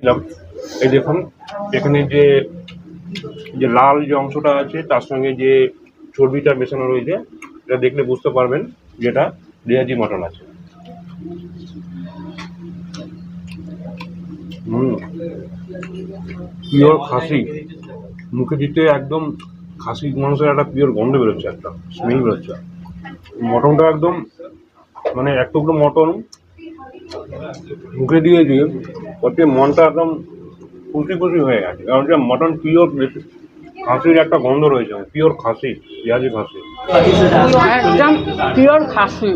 দিলাম এই দেখুন, এখানে যে যে লাল যে অংশটা আছে, তার সঙ্গে যে চর্বিটা মেশানো রয়েছে, এটা দেখলে বুঝতে পারবেন যেটা রেয়াজি মটন আছে। পিওর খাসি। মুখে দিতে একদম খাসি মাংসের একটা পিওর গন্ধ বেরোচ্ছে একটা স্মেল বেরোচ্ছে। মটনটা একদম মানে এক টুকরো মটন মুখে দিয়ে দিয়ে ওতে মনটা একদম খুশি খুশি হয়ে গেছে। কারণ যে মটন পিওর খাসির একটা গন্ধ রয়েছে পিওর খাসি পেঁয়াজি খাসি। একদম পিওর খাসি।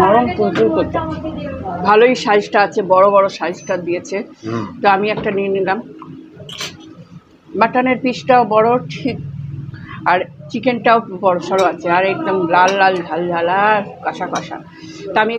নরম করতে। ভালোই সাইজটা আছে বড় বড় সাইজটা দিয়েছে। তো আমি একটা নিয়ে নিলাম। মাটনের পিসটাও বড় ঠিক আর চিকেনটাও বড় সড়ো আছে, আর একদম লাল লাল, ঝাল ঝাল, আর কষা কষা। তা আমি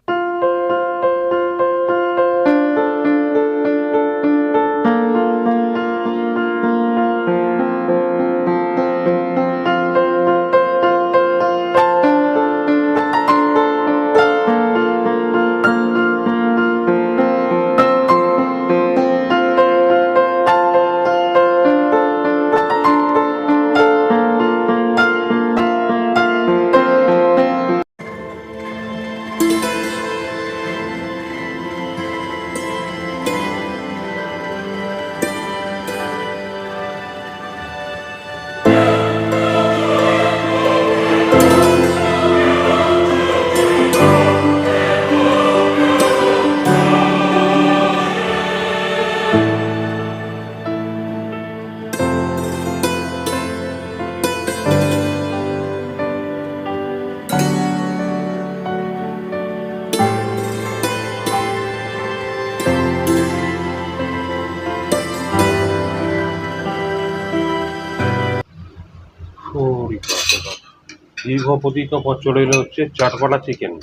দীর্ঘ প্রতীত পর চলে এলো হচ্ছে চাটপাটা চিকেন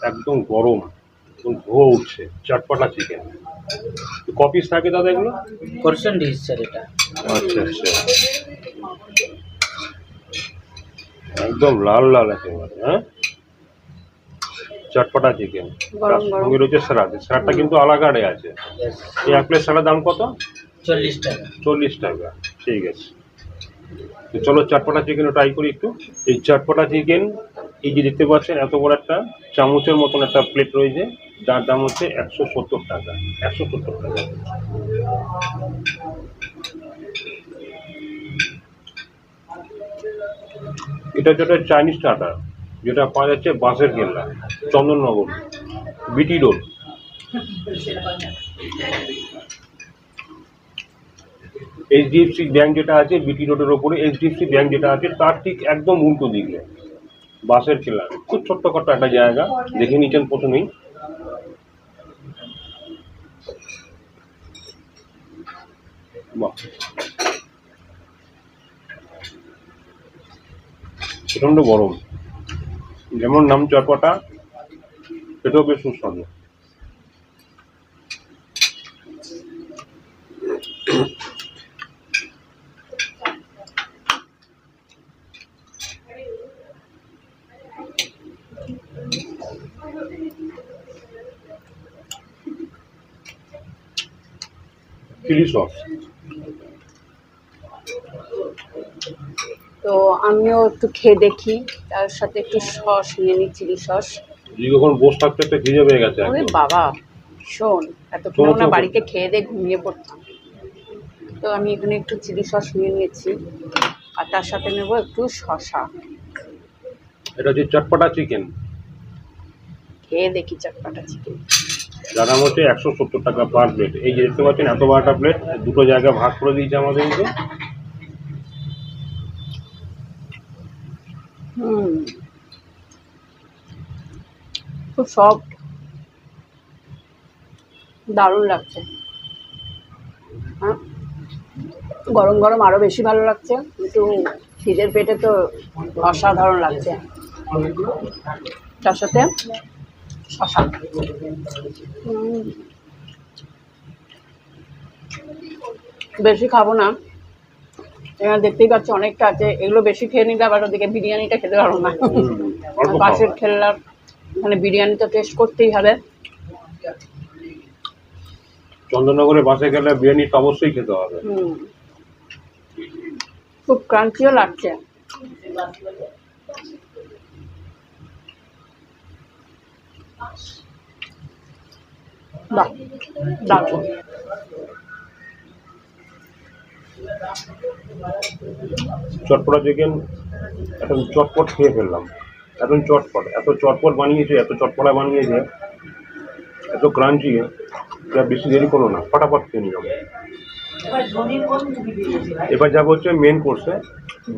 একদম গরম একদম ধোয়া উঠছে চাটপাটা চিকেন ক পিস থাকে দাদা এগুলো? পোর্শন ডিশ স্যার এটা। আচ্ছা আচ্ছা। একদম লাল লাল একেবারে হ্যাঁ? চটপটা চিকেন গরম তার গরম। সঙ্গে রয়েছে স্যালাড। স্যালাডটা কিন্তু আলাদা আছে। এই এক প্লেট স্যালাড দাম কত? চল্লিশ টাকা। চল্লিশ টাকা। ঠিক আছে। তো চলো চটপটা চিকেন ট্রাই করি একটু। এই চটপটা চিকেন এই যে দেখতে পাচ্ছেন এত বড় একটা চামচের মতন একটা প্লেট রয়েছে, যার দাম হচ্ছে একশো সত্তর টাকা, একশো সত্তর টাকা। এটা একটা চাইনিজ স্টার্টার যেটা পাওয়া যাচ্ছে বাঁশের কেল্লা Chandannagar, BT road HDFC bank যেটা আছে বিটি রোডের ওপরে এইচডিএফসি ব্যাংক যেটা আছে, তার ঠিক একদম উল্টো দিকে। বাসের খেলা খুব ছোট্ট খাট্ট একটা জায়গা, দেখে নিচ্ছেন প্রথমেই। প্রচণ্ড গরম। যেমন নাম চটপটা, সেটাও বেশ সুস্বাদু। চিলি সস তো আমিও একটু খেয়ে দেখি তার সাথে একটু সস নিয়ে নিই চিলি সস। দীর্ঘক্ষণ বসে থাকতে একটা খিদে পেয়ে গেছে ওরে বাবা শোন শোনো, না বাড়িতে খেয়ে দিয়ে ঘুমিয়ে পড়তাম। তো আমি এখানে একটু চিলি সস নিয়ে নিয়েছি আর তার সাথে নেব একটু শসা। এটা হচ্ছে চটপটা চিকেন খেয়ে দেখি চটপটা চিকেন দাম হচ্ছে একশো সত্তর টাকা পার প্লেট এই যে দেখতে পাচ্ছেন, এত একটা প্লেট দুটো জায়গা ভাগ করে দিয়েছে আমাদেরকে। খুব সফট দারুণ লাগছে। হ্যাঁ? গরম গরম আরও বেশি ভালো লাগছে। কিন্তু খিদের পেটে তো অসাধারণ লাগছে। তার সাথে শশা বেশি খাব না। এখানে দেখতেই পাচ্ছি অনেকটা আছে। এগুলো বেশি খেয়ে নিলে আবার ওদিকে বিরিয়ানিটা খেতে পারব না। পাশের খেলনার মানে বিরিয়ানি তো টেস্ট করতেই হবে। চন্দননগরে বাসে গেলে বিরিয়ানি তো অবশ্যই খেতে হবে। খুব ক্রাঞ্চিও লাগছে। বাহ দারুণ। চটপটা চিকেন এখন চটপট খেয়ে ফেললাম। এখন চটপট এত চটপট বানিয়েছে এত চটপটা বানিয়েছে এত ক্রাঞ্চি যা বেশি দেরি করো না ফটাফট খেয়ে নিলাম। এবার যাব হচ্ছে মেন কোর্সে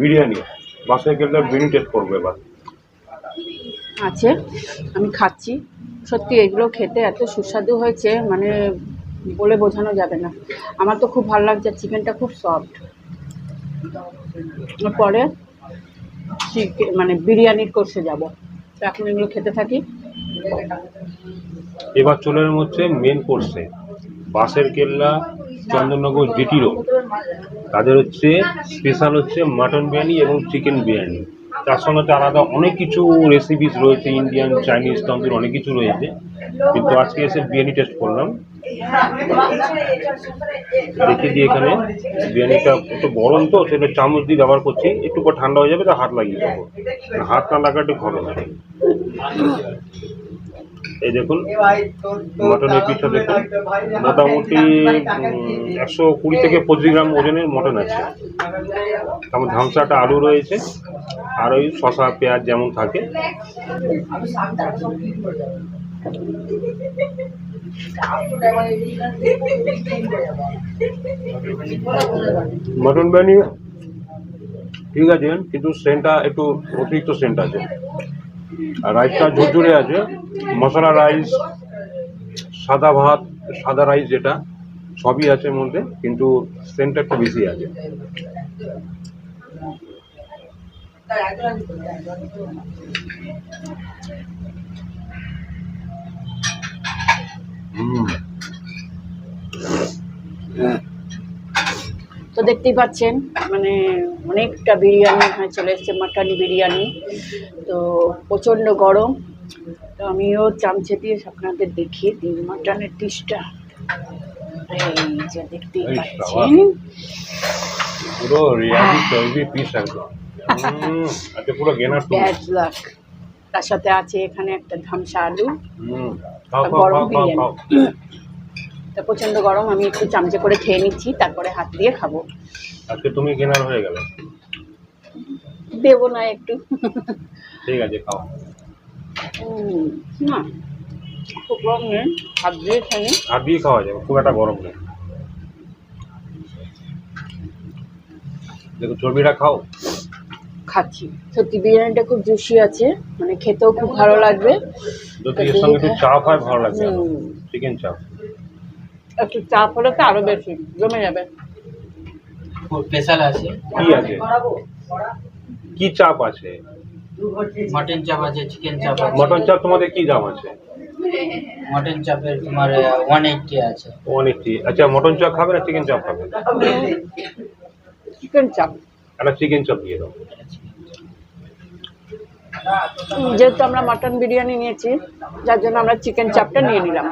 বিরিয়ানি। বাসায় গেলে বিরিয়ানি টেস্ট করব এবার। আছে আমি খাচ্ছি। সত্যি এগুলো খেতে এত সুস্বাদু হয়েছে মানে বলে বোঝানো যাবে না। আমার তো খুব ভালো লাগছে, চিকেনটা খুব সফট পরে চিকেন মানে বিরিয়ানির কোর্সে যাব। এখন এগুলো খেতে থাকি। এবার চলে হচ্ছে মেন কোর্সে বাসের কেল্লা, চন্দননগর জিটি রোড তাদের হচ্ছে স্পেশাল হচ্ছে মাটন বিরিয়ানি এবং চিকেন বিরিয়ানি। তার সঙ্গে তো আলাদা অনেক কিছু রেসিপিস রয়েছে ইন্ডিয়ান চাইনিজ তন্দুর অনেক কিছু রয়েছে। কিন্তু আজকে এসে বিরিয়ানি টেস্ট করলাম। দেখে দিয়ে এখানে বিরিয়ানিটা একটু গরম তো, সেটা চামচ দিয়ে ব্যবহার করছি। একটু পর ঠান্ডা হয়ে যাবে, তো হাত লাগিয়ে দেবো। হাত না লাগাটা ভালো লাগে এই দেখুন, মটনের পিঠা দেখুন। মোটামুটি একশো কুড়ি থেকে পঁচিশ গ্রাম ওজনের মটন আছে। তারপর ধামসাটা আলু রয়েছে। আর ওই শশা পেঁয়াজ যেমন থাকে। মটন বিরিয়ানি ঠিক আছে কিন্তু সেন্টটা একটু অতিরিক্ত সেন্ট আছে। আর রাইসটা ঝুরঝুরে আছে। মশলা রাইস সাদা ভাত সাদা রাইস যেটা সবই আছে মধ্যে কিন্তু সেন্টটা একটু বেশি আছে। তো দেখতেই পাচ্ছেন মানে অনেকটা বিরিয়ানি হয়ে চলে এসছে মাটন বিরিয়ানি। তো প্রচণ্ড গরম। তো আমিও চামচে দিয়ে আপনাদের দেখিয়ে দিই মাটনের ডিশটা এই যে দেখতেই পাচ্ছেন। পুরো রিয়ালি চর্বি পিস একদম। হুম, পুরো গেনার ব্যাড লাক তার সাথে আছে এখানে একটা ধামসা আলু গরম খাও প্রচণ্ড গরম আমি একটু চামচে করে খেয়ে নিচ্ছি তারপরে হাত দিয়ে খাব। আজকে তুমি গেনার হয়ে গেলে। দেবো না একটু। ঠিক আছে খাও। না খুব গরম নেই হাত দিয়ে হাত দিয়ে খাওয়া যাবে খুব একটা গরম নেই। দেখো চর্বিটা খাও। খাচ্ছি। সত্যি বিরিয়ানিটা খুব জুসি আছে মানে খেতেও খুব ভালো লাগবে। যদি এর সঙ্গে একটু চাপ হয় ভালো লাগবে হুম। চিকেন চাপ একটু চাপ হলে তো আরও বেশি জমে যাবে। স্পেশাল আছে। কি আছে? কি চাপ আছে? মটন চাপ আছে চিকেন চাপ আছে। মটন চাপ তোমাদের কি দাম আছে? মটন চাপের তোমার ওয়ান এইটটি আছে। অনেকটি আচ্ছা মটন চাপ খাবে না চিকেন চাপ খাবে? চিকেন চাপ। একটা চিকেন চাপ দিয়ে দাও। যেহেতু আমরা মাটন বিরিয়ানি নিয়েছি যার জন্য আমরা চিকেন চাপটা নিয়ে নিলাম।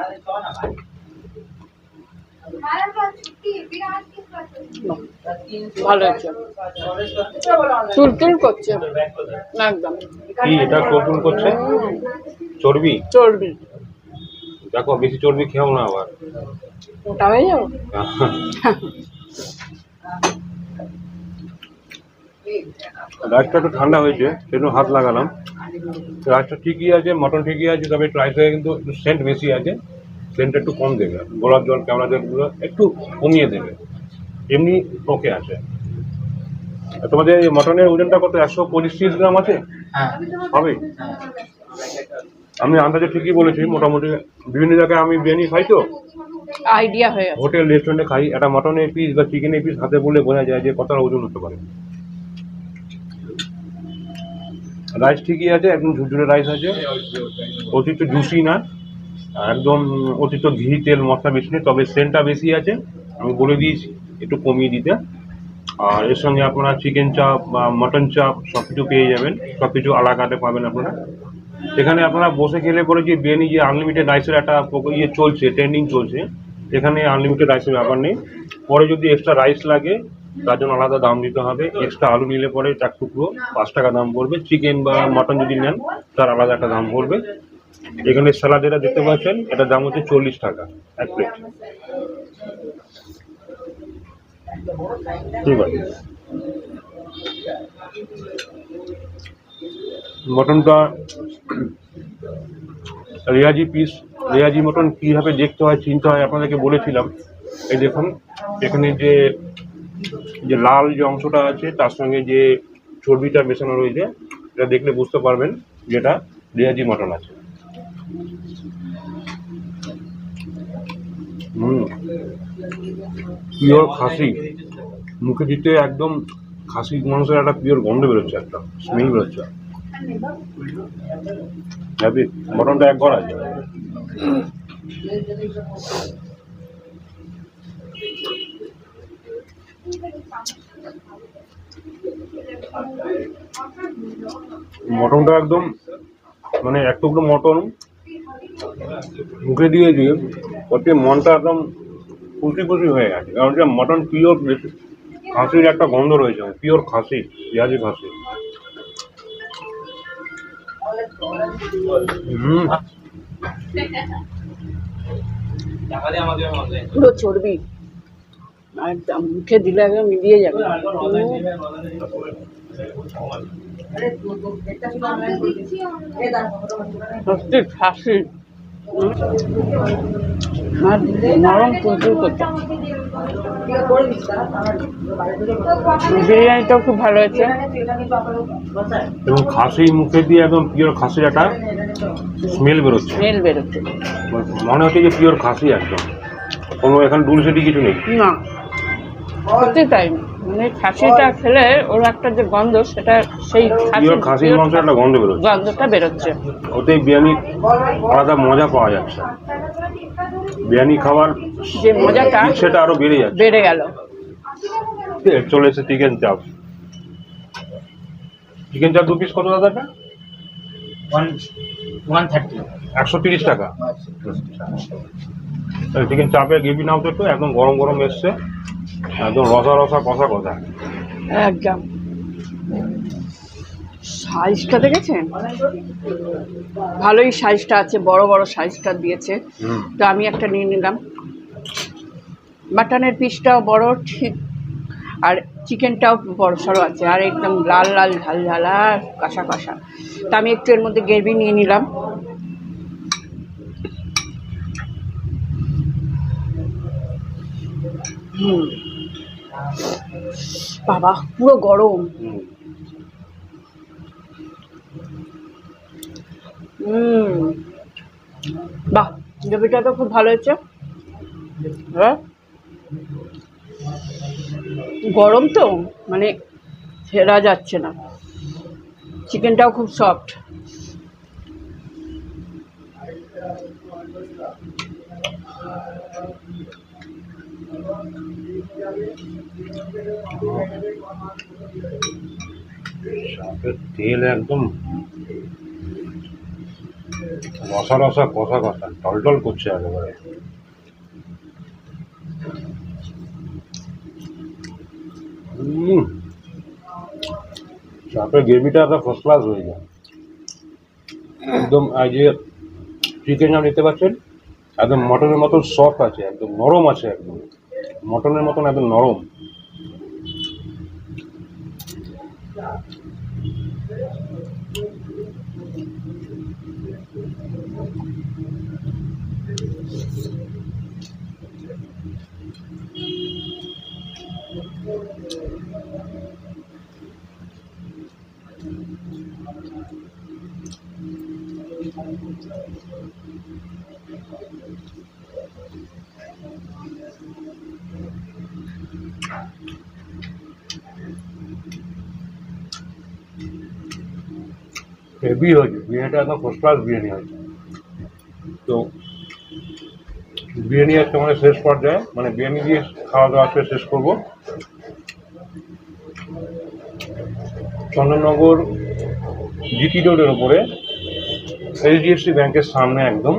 ভালো হয়েছে। চুলচুল করছে। একদম। কি এটা করছে? চর্বি? চর্বি। দেখো বেশি চর্বি খেও না আবার। ওটা হয়ে যাবে? রাইসটা একটু ঠান্ডা হয়েছে সেজন্য হাত লাগালাম। রাইসটা ঠিকই আছে মটন ঠিকই আছে তবে একটু রাইসে কিন্তু একটু সেন্ট বেশি আছে। সেন্টটা একটু কম দেবে। গোলাপ জল কেওড়া জলগুলো একটু কমিয়ে দেবে। এমনি ওকে আছে। তোমাদের এই মটনের ওজনটা কত? একশো পঁচিশ তিরিশ গ্রাম আছে? হ্যাঁ। হবে? আমি আন্দাজে ঠিকই বলেছি মোটামুটি বিভিন্ন জায়গায় আমি বিরিয়ানি খাই তো। আইডিয়া হয়ে হোটেল রেস্টুরেন্টে খাই। একটা মটনের পিস বা চিকেনের পিস হাতে বললে বোঝা যায় যে কতটা ওজন হতে পারে। রাইস ঠিকই আছে, একদম ঝুরঝুরে রাইস আছে। অতিরিক্ত জুসি না। একদম অতিরিক্ত ঘি, তেল, মশলা বেশি নেই, তবে সেন্টটা বেশি আছে। আমি বলে দিয়েছি, একটু কমিয়ে দিতে। আর এর সঙ্গে আপনারা চিকেন চাপ বা মটন চাপ সব কিছু পেয়ে যাবেন। সব কিছু আলাকাতে পাবেন আপনারা। এখানে আপনারা বসে খেলে পরে যে বিরিয়ানি যে আনলিমিটেড রাইসের একটা ইয়ে চলছে ট্রেন্ডিং চলছে, এখানে আনলিমিটেড রাইসের ব্যাপার নেই। পরে যদি এক্সট্রা রাইস লাগে তার জন্য আলাদা দাম দিতে হবে। এক্সট্রা আলু নিলে পরে চার টুকরো, পাঁচ টাকা দাম পড়বে। চিকেন বা মটন যদি নেন, তার আলাদা একটা দাম পড়বে। এখানে স্যালাড যেটা দেখতে পাচ্ছেন, এটার দাম হচ্ছে চল্লিশ টাকা এক প্লেট ঠিক আছে। মটনটা রেয়াজি পিস রেয়াজি মটন কীভাবে দেখতে হয়, চিনতে হয়, আপনাদেরকে বলেছিলাম। এই দেখুন, এখানে যে যে লাল যে অংশটা আছে, তার সঙ্গে যে চর্বিটা মেশানো রয়েছে, এটা দেখলে বুঝতে পারবেন যেটা রেয়াজি মটন আছে। পিওর খাসি। মুখে দিতে একদম খাসি মাংসের একটা পিওর গন্ধ বেরোচ্ছে একটা স্মেল বেরোচ্ছে। হ্যাপি মটনটা এক ঘর আছে। মটনটা একদম মানে এক টুকরো মটন মুখে দিয়ে দিয়ে ওতে মনটা একদম খুশি খুশি হয়ে গেছে। কারণ যে মটন পিওর খাসির একটা গন্ধ রয়েছে পিওর খাসি পেঁয়াজি খাসি। হুম। পুরো চর্বি। একদম মুখে দিলে একদম মিলিয়ে যাবে। সত্যি খাসি। আর নরম করতে। বিরিয়ানিটাও খুব ভালো হয়েছে। এবং খাসি মুখে দিয়ে একদম পিওর খাসির একটা স্মেল বেরোচ্ছে। স্মেল বেরোচ্ছে। মনে হচ্ছে যে পিওর খাসি একদম। কোনো এখানে ডুলসেটি কিছু নেই। না। সত্যি তাই মানে খাসিটা খেলে ওর একটা যে গন্ধ সেটা সেই খাসির মাংসের একটা গন্ধ বেরোচ্ছে। গন্ধটা বেরোচ্ছে। ওতে বিরিয়ানি আলাদা মজা পাওয়া যাচ্ছে। বিরিয়ানি খাওয়ার যে মজাটা ইচ্ছেটা আরও বেড়ে যাচ্ছে। বেড়ে গেল। চলে এসে চিকেন চাপ চিকেন চাপ দু পিস কত দাদাটা ওয়ান ওয়ান থার্টি একশো তিরিশ টাকা। চিকেন চাপের গ্রেভি নাও তো একটু একদম গরম গরম এসছে। একদম রসা রসা কষা কষা। একদম। সাইজটা দেখেছেন? ভালোই সাইজটা আছে বড় বড় সাইজটা দিয়েছে। তো আমি একটা নিয়ে নিলাম। মাটনের পিসটাও বড় ঠিক। আর চিকেনটাও বড় সড়ো আছে আর একদম লাল লাল ঝাল ঝাল আর কষা কষা। তা আমি একটু এর মধ্যে গ্রেভি নিয়ে নিলাম। হুম। বাবা পুরো গরম। হুম। বাহ গ্রেভিটা তো খুব ভালো হয়েছে। হ্যাঁ? গরম তো মানে ফেরা যাচ্ছে না। চিকেনটাও খুব সফট তেল একদম রসা রসা, কষা কষা, টলটল করছে একেবারে। চাপের গ্রেভিটা একটা ফার্স্ট ক্লাস হয়ে যায়। একদম যে চিকেন যা দেখতে পাচ্ছেন একদম মটনের মতন সফট আছে, একদম নরম আছে, একদম। মটনের মতন একদম নরম। হেভি হয়েছে, বিরিয়ানিটা একদম ফার্স্ট ক্লাস বিরিয়ানি হয়েছে। তো বিরিয়ানি আজকে আমাদের শেষ পর্যায়ে মানে বিরিয়ানি দিয়ে খাওয়া দাওয়া আজকে শেষ করব। চন্দননগর জিটি রোডের ওপরে এইচডিএফসি ব্যাংকের সামনে একদম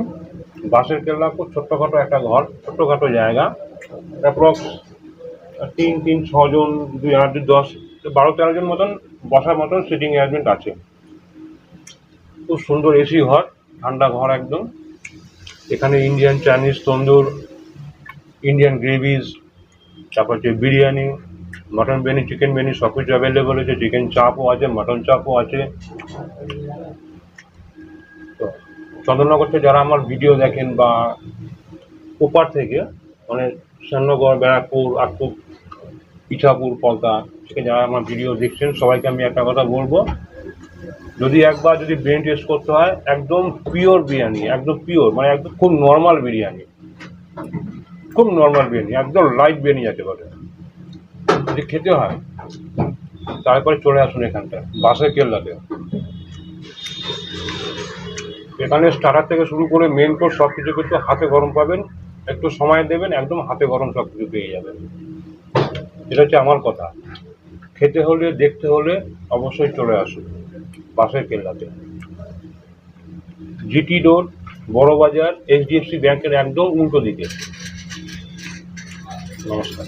বাসের কেল্লা খুব ছোট্টখাটো একটা ঘর, ছোট্টখাটো জায়গা, অ্যাপ্রক্স তিন তিন, ছজন, দুই, আট, দশ, বারো, তেরো জন মতন বসার মতন সিটিং অ্যারেঞ্জমেন্ট আছে। খুব সুন্দর এসি ঘর, ঠান্ডা ঘর একদম। এখানে Indian Chinese tandoor Indian gravies তারপর হচ্ছে বিরিয়ানি মটন বিরিয়ানি চিকেন বিরিয়ানি সব কিছু অ্যাভেলেবল আছে। চিকেন চাপও আছে মটন চাপও আছে। তো থেকে যারা আমার ভিডিও দেখেন বা ওপার থেকে মানে শ্যামনগর ব্যারাকপুর, আটপুর ইছাপুর পলতা থেকে যারা আমার ভিডিও দেখছেন, সবাইকে আমি একটা কথা বলব। যদি একবার যদি ব্রেন টেস্ট করতে হয়, একদম পিওর বিরিয়ানি, একদম পিওর মানে একদম খুব নর্মাল বিরিয়ানি। খুব নর্মাল বিরিয়ানি, একদম লাইট বিরিয়ানি যাতে বলে। যদি খেতে হয়, তারপরে চলে আসুন এখানটা বাসের কেল্লাতে। এখানে স্টার্টার থেকে শুরু করে মেন কোর্স সব কিছু কিন্তু হাতে গরম পাবেন, একটু সময় দেবেন, একদম হাতে গরম সব কিছু পেয়ে যাবেন। এটা হচ্ছে আমার কথা। খেতে হলে, দেখতে হলে অবশ্যই চলে আসুন। বাসের কেল্লাতে জিটি রোড বড়বাজার এইচডিএফসি ব্যাংকের একদম উল্টো দিকে। নমস্কার।